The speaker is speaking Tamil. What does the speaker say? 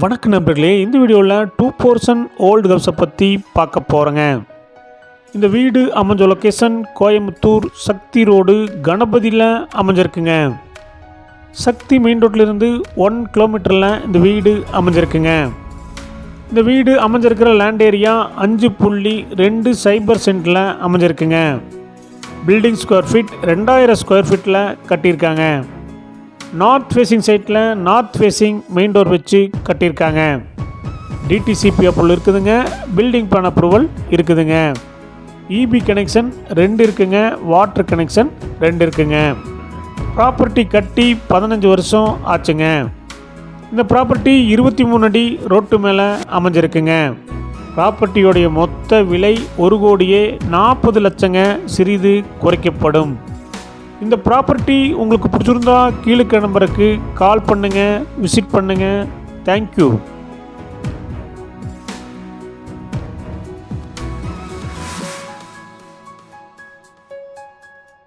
வணக்கம் நண்பர்களே இந்த வீடியோவில் டூ போர்ஷன் ஓல்டு ஹவுஸை பற்றி பார்க்க போகிறேங்க இந்த வீடு அமைஞ்ச லொக்கேஷன் கோயம்புத்தூர் சக்தி ரோடு கணபதியில் அமைஞ்சிருக்குங்க. சக்தி மெயின் ரோட்லேருந்து ஒன் கிலோமீட்டரில் இந்த வீடு அமைஞ்சிருக்குங்க. இந்த வீடு அமைஞ்சிருக்கிற லேண்ட் ஏரியா அஞ்சு புள்ளி ரெண்டு சைபர் சென்டில் அமைஞ்சிருக்குங்க. பில்டிங் ஸ்கொயர் ஃபீட் ரெண்டாயிரம் ஸ்கொயர் ஃபீட்டில் கட்டியிருக்காங்க. நார்த் ஃபேஸிங் சைட்டில் நார்த் ஃபேஸிங் மெயின் டோர் வச்சு கட்டியிருக்காங்க. டிடிசிபி அப்ரூவல் இருக்குதுங்க. பில்டிங் பிளான் அப்ரூவல் இருக்குதுங்க. இபி கனெக்ஷன் ரெண்டு இருக்குங்க. வாட்டர் கனெக்ஷன் ரெண்டு இருக்குங்க. ப்ராப்பர்ட்டி கட்டி பதினஞ்சு வருஷம் ஆச்சுங்க. இந்த ப்ராப்பர்ட்டி இருபத்தி மூணு அடி ரோட்டு மேலே அமைஞ்சிருக்குங்க. ப்ராப்பர்ட்டியோடைய மொத்த விலை ஒரு கோடியே நாற்பது லட்சங்க. சிறிது குறைக்கப்படும். இந்த ப்ராப்பர்ட்டி உங்களுக்கு பிடிச்சிருந்தா கீழே நம்பருக்கு கால் பண்ணுங்கள் விசிட் பண்ணுங்கள் தேங்க்யூ